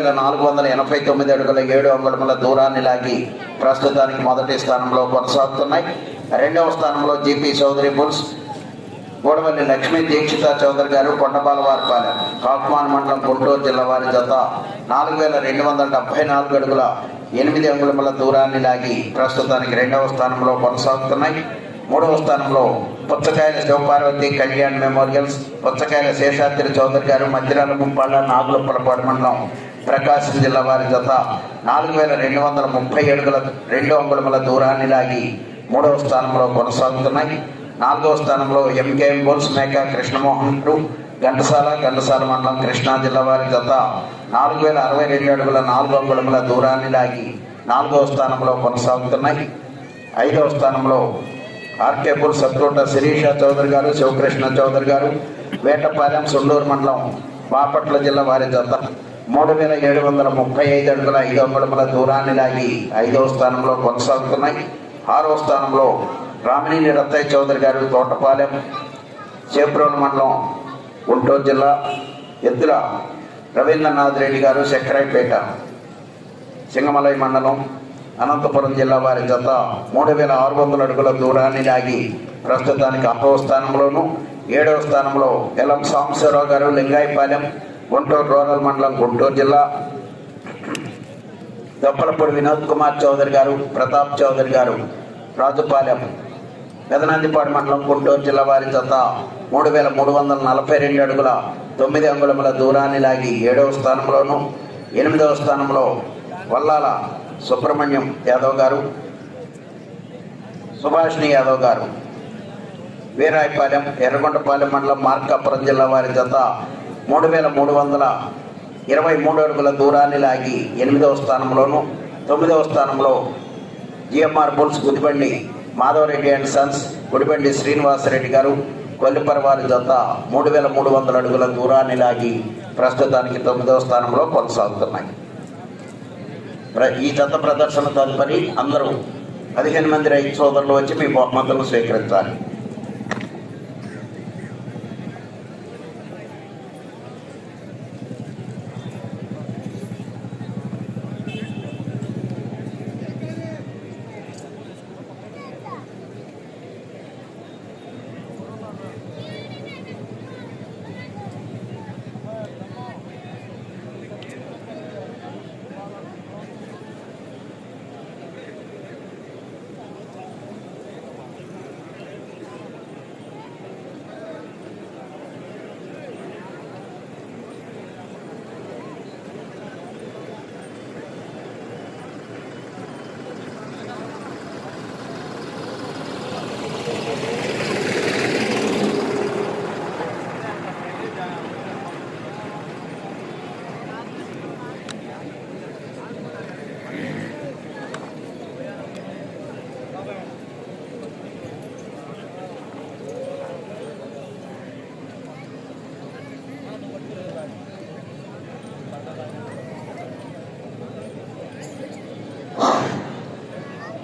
నాలుగు వందల ఎనభై తొమ్మిది అడుగుల ఏడు అంగుళముల దూరాన్ని లాగి ప్రస్తుతానికి మొదటి స్థానంలో కొనసాగుతున్నాయి. రెండవ స్థానంలో జీపీ చౌదరి బుల్స్ గోడవల్లి లక్ష్మీ దీక్షిత చౌదరి గారు కొండపాలవారిపాలెం కాకుమాన్ మండలం గుంటూరు జిల్లా వారి జత నాలుగు వేల రెండు వందల డెబ్బై నాలుగు అడుగుల ఎనిమిది అంగుళముల దూరాన్ని లాగి ప్రస్తుతానికి రెండవ స్థానంలో కొనసాగుతున్నాయి. మూడవ స్థానంలో పుచ్చకాయల శివపార్వతి కళ్యాణ్ మెమోరియల్స్ పుచ్చకాయల శేషాద్రి చౌదరి గారు మధ్యరాల నాగుల నాగులపలపాడు మండలం ప్రకాశం జిల్లా వారి జత నాలుగు వేల రెండు వందల ముప్పై అడుగుల రెండు అంగుళముల దూరాన్ని లాగి మూడవ స్థానంలో కొనసాగుతున్నాయి. నాలుగవ స్థానంలో ఎంకేఎం బోల్స్ మేక కృష్ణమోహన్ ఘంటసాల ఘంటసాల మండలం కృష్ణా జిల్లా వారి జత నాలుగు వేల అరవై రెండు అడుగుల నాలుగు అంగుళముల దూరాన్ని లాగి నాలుగవ స్థానంలో కొనసాగుతున్నాయి. ఐదవ స్థానంలో ఆర్కే బుల్ సత్కోట శిరీష చౌదరి గారు శివకృష్ణ చౌదరి గారు వేటపాలెం సుండూరు మండలం బాపట్ల జిల్లా వారి జత మూడు వేల ఏడు వందల ముప్పై ఐదు అడుగుల ఐదో అంగుళముల దూరాన్ని లాగి ఐదవ స్థానంలో కొనసాగుతున్నాయి. ఆరవ స్థానంలో రామినేని రత్తయ్య చౌదరి గారు తోటపాలెం చేప్రోలు మండలం గుంటూరు జిల్లా ఎద్దుల రవీంద్రనాథ్ రెడ్డి గారు చక్రాయపేట సింగమలై మండలం అనంతపురం జిల్లా వారి జత మూడు వేల ఆరు వందల అడుగుల దూరాన్ని లాగి ప్రస్తుతానికి ఆరవ స్థానంలోను ఏడవ స్థానంలో ఎలం సాంబశివరావు గారు లింగాయపాలెం గుంటూరు రూరల్ మండలం గుంటూరు జిల్లా దొప్పలపూడి వినోద్ కుమార్ చౌదరి గారు ప్రతాప్ చౌదరి గారు రాజుపాలెం పెదనందిపాడు మండలం గుంటూరు జిల్లా వారి జత మూడు వేల మూడు వందల నలభై రెండు అడుగుల తొమ్మిది అంగుళముల దూరాన్ని లాగి ఏడవ స్థానంలోను ఎనిమిదవ స్థానంలో వల్లాల సుబ్రహ్మణ్యం యాదవ్ గారు సుభాష్ని యాదవ్ గారు. వీరాయపాలెం ఎర్రగొండపాలెం మండలం మార్కాపురం జిల్లా వారి జత మూడు వేల మూడు వందల ఇరవై మూడు అడుగుల దూరాన్ని లాగి ఎనిమిదవ స్థానంలోను తొమ్మిదవ స్థానంలో GMR bulls Gudibandi Madhavareddy and sons Gudibandi Srinivasareddy garu కొల్లిపరవారి జత మూడు వేల మూడు వందల అడుగుల దూరాన్ని లాగి ప్రస్తుతానికి తొమ్మిదవ స్థానంలో కొనసాగుతున్నాయి. ప్ర- ఈ జత ప్రదర్శన తదుపరి అందరూ పదిహేను మంది రైతు సోదరులు వచ్చి మీ బహుమతులు స్వీకరించాలి.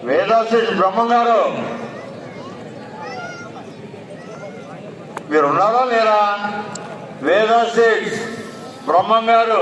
వేదాశ్రీ బ్రహ్మం గారు మీరున్నారా లేరా? వేదాశ్రీ బ్రహ్మం గారు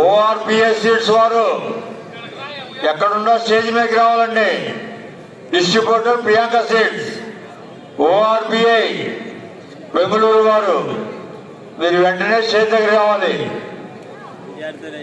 ఓఆర్పిఎస్ సీట్స్ వారు ఎక్కడున్నా స్టేజ్ మీదకి రావాలండి. Distributor Priyanka seeds ORBI Bengaluru వారు. మీరు వెంటనే స్టేజ్ దగ్గర రావాలి. విద్యార్థులు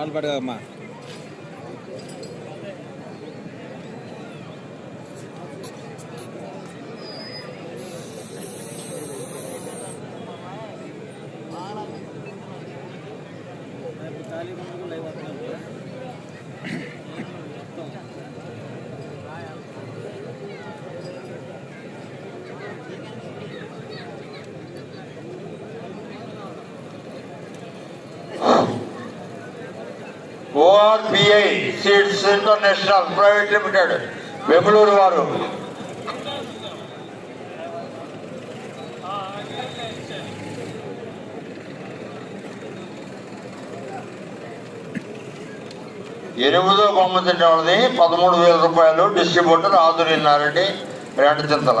பால் படுவாம்மா ORPI ORBI seeds international private limited Bengaluru వారు. ఎనిమిదో బొమ్మ తింటే వాళ్ళది పదమూడు వేల రూపాయలు డిస్ట్రిబ్యూటర్ ఆదురిన్నారండి రెండు చింతల.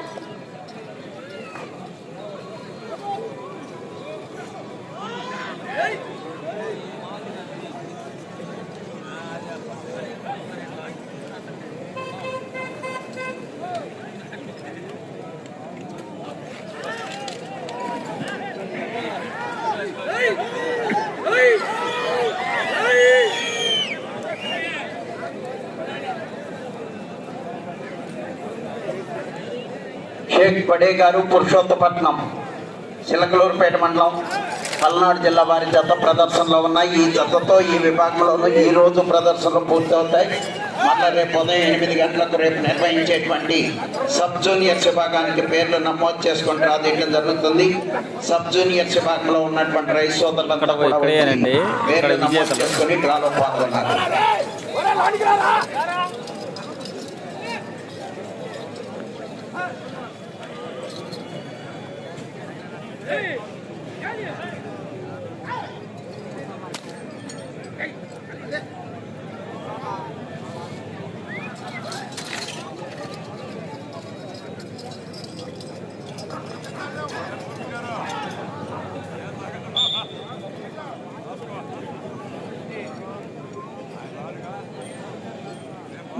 షేక్ బడే గారు పురుషోత్తపట్నం చిలకలూరుపేట మండలం పల్నాడు జిల్లా వారి జత ప్రదర్శనలో ఉన్నాయి ఈ జతతో ఈ విభాగంలోనూ ఈ రోజు ప్రదర్శనలు పూర్తవుతాయి మళ్ళా రేపు ఉదయం ఎనిమిది గంటలకు రేపు నిర్వహించేటువంటి సబ్ జూనియర్స్ విభాగానికి పేర్లు నమోదు చేసుకొని రాదేయడం జరుగుతుంది సబ్ జూనియర్స్ విభాగంలో ఉన్నటువంటి రైతు సోదరులంతా కూడా ఇక్కడేనండి. పేర్లు నమోదు. చేసుకొని డ్రాలో పాల్గొన్నారు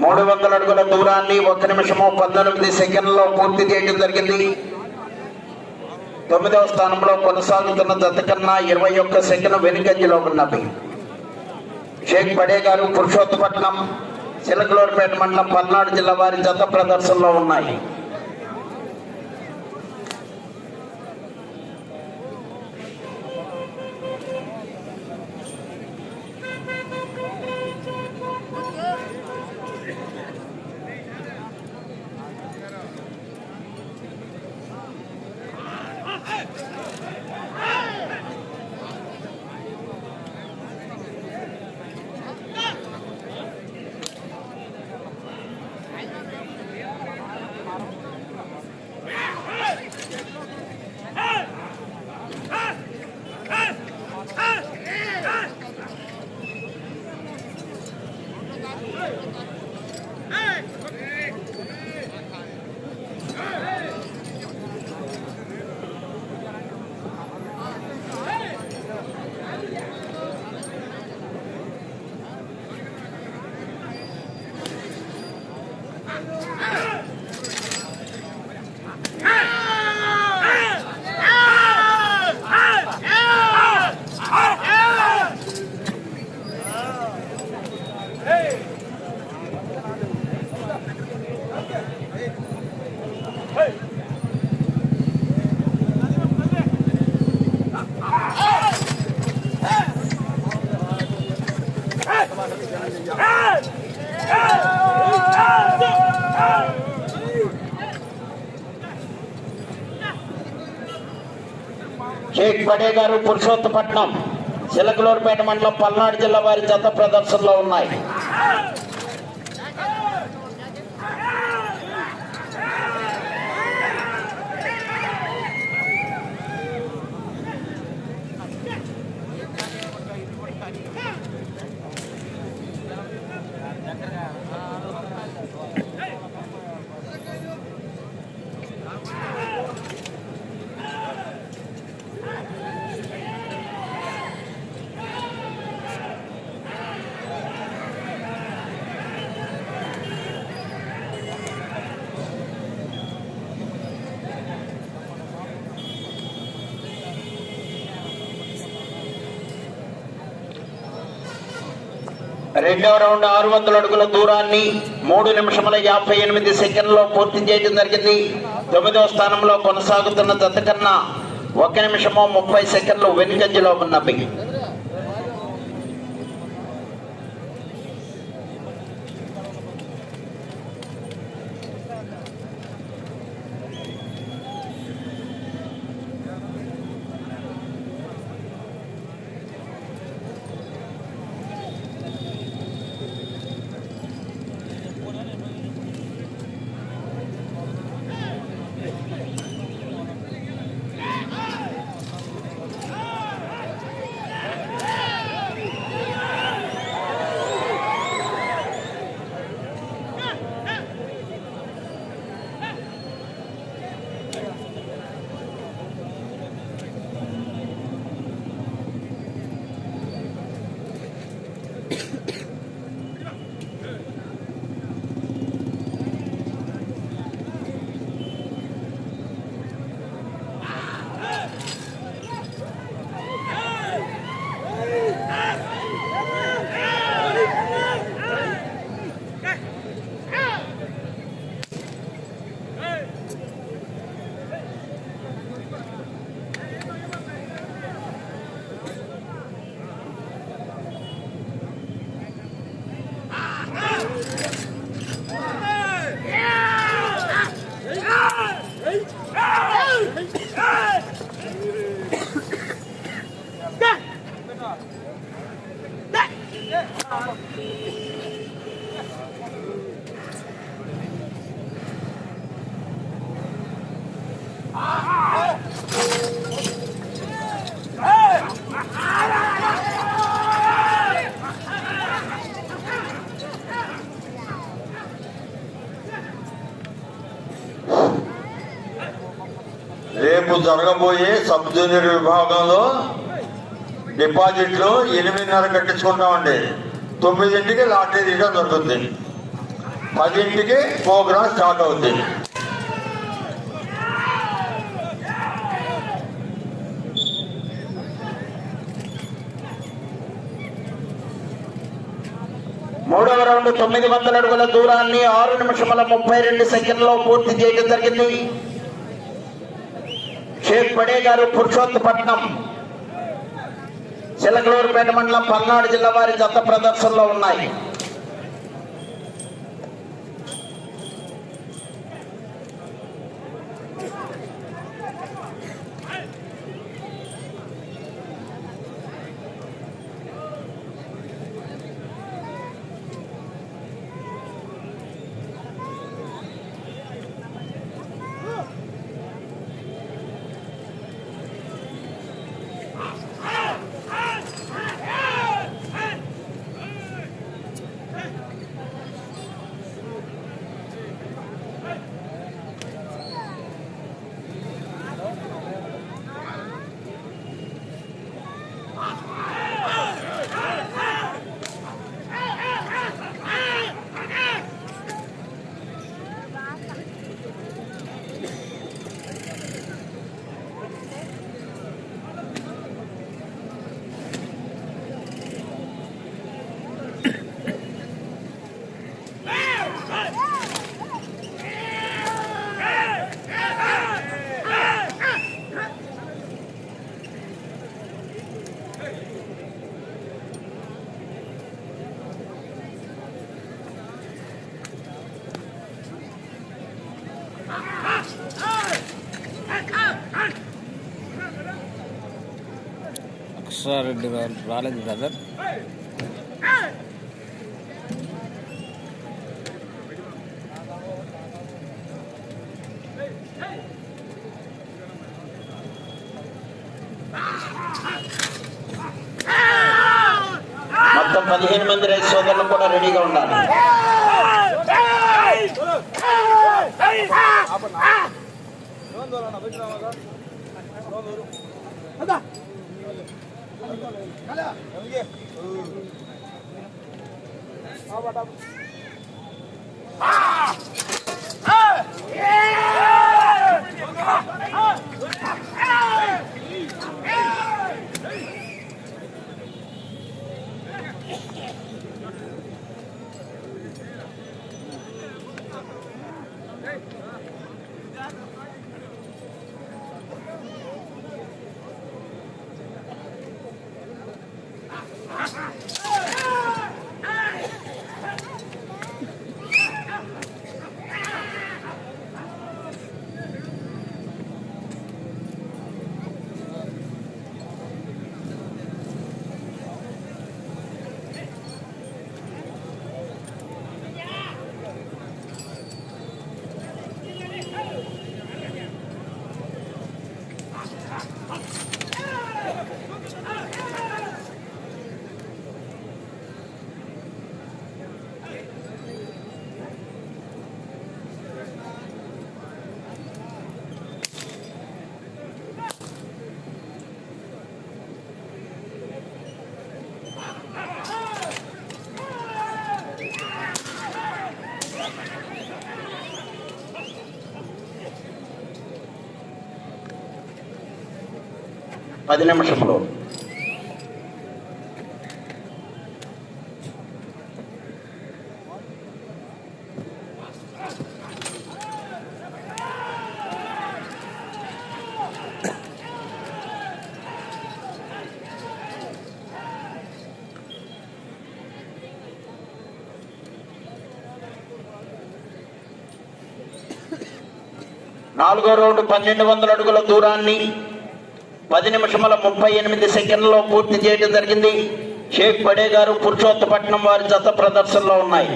మూడు వందల అడుగుల దూరాన్ని ఒక నిమిషము పంతొమ్మిది సెకండ్లో పూర్తి చేయడం జరిగింది. తొమ్మిదవ స్థానంలో కొనసాగుతున్న జత కన్నా ఇరవై ఒక్క సెకండ్ వెనుకంజలో ఉన్నవి షేక్ బడే గారు పురుషోత్తపట్నం చిలకలూరుపేట మండలం పల్నాడు జిల్లా వారి జత ప్రదర్శనలో ఉన్నాయి. గారు పురుషోత్తపట్నం చిలకలూరుపేట మండలం పల్నాడు జిల్లా వారి జత ప్రదర్శనలో ఉన్నాయి. రెండవ రౌండ్ ఆరు వందల అడుగుల దూరాన్ని మూడు నిమిషముల యాభై ఎనిమిది సెకండ్లో పూర్తి చేయడం జరిగింది. తొమ్మిదవ స్థానంలో కొనసాగుతున్న జత కన్నా ఒక నిమిషము ముప్పై సెకండ్లు వెనుకంజలో ఉన్నవి జరగబోయే సబ్ జూనియర్ విభాగంలో డిపాజిట్లు ఎనిమిదిన్నర కట్టించుకుంటామండి. తొమ్మిదింటికి లాటరీ రిటర్న్ దొరుకుతుంది. పదింటికి ప్రోగ్రామ్ స్టార్ట్ అవుతుంది మూడవ రౌండ్ తొమ్మిది వందల అడుగుల దూరాన్ని ఆరు నిమిషముల ముప్పై రెండు సెకండ్లో పూర్తి చేయడం జరిగింది. షేక్ పడే గారు పురుషోత్తపట్నం చిలకలూరుపేట మండలం పల్నాడు జిల్లా వారి జత ప్రదర్శనలో ఉన్నాయి. అక్షరారెడ్డి గారు రాలేదు బ్రదర్ మొత్తం పదిహేను మంది రైతు సోదరులు కూడా రెడీగా ఉండాలి বাটা పది నిమిషంలో నాలుగో రౌండ్ పన్నెండు వందల అడుగుల దూరాన్ని పది నిమిషముల ముప్పై ఎనిమిది సెకండ్లలో పూర్తి చేయడం జరిగింది. షేక్ బడే గారు పురుషోత్తపట్నం వారి జత ప్రదర్శనలో ఉన్నాయి.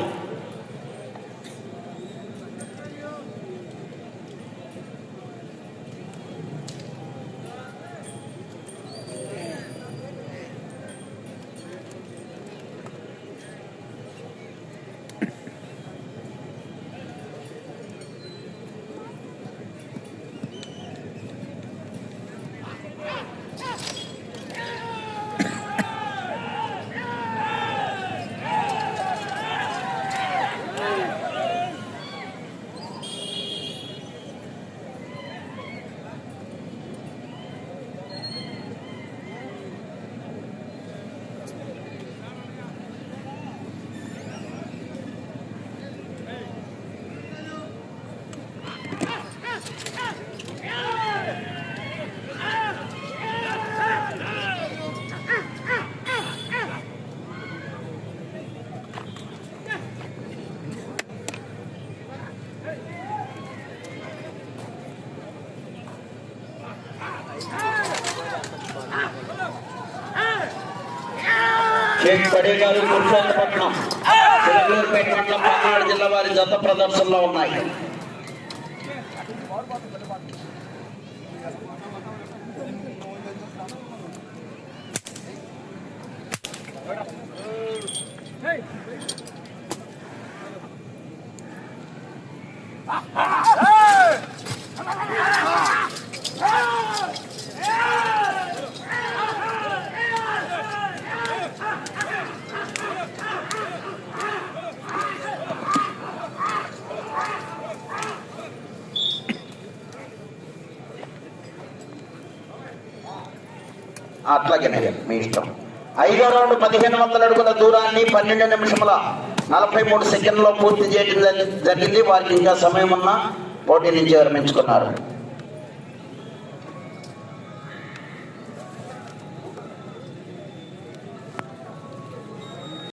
షేక్ పడే గారు పురుషోత్తపట్నం చిలకలూరుపేట మండలం పల్నాడు జిల్లా వారి జత ప్రదర్శనలో ఉన్నాయి. అట్లాగేనే మీ ఇష్టం. ఐదో రౌండ్ పదిహేను వందల అడుగుల దూరాన్ని పన్నెండు నిమిషముల నలభై మూడు సెకండ్లో పూర్తి చేయడం జరిగింది. వారికి ఇంకా సమయం ఉన్న పోటీ నుంచి విరమించుకున్నారు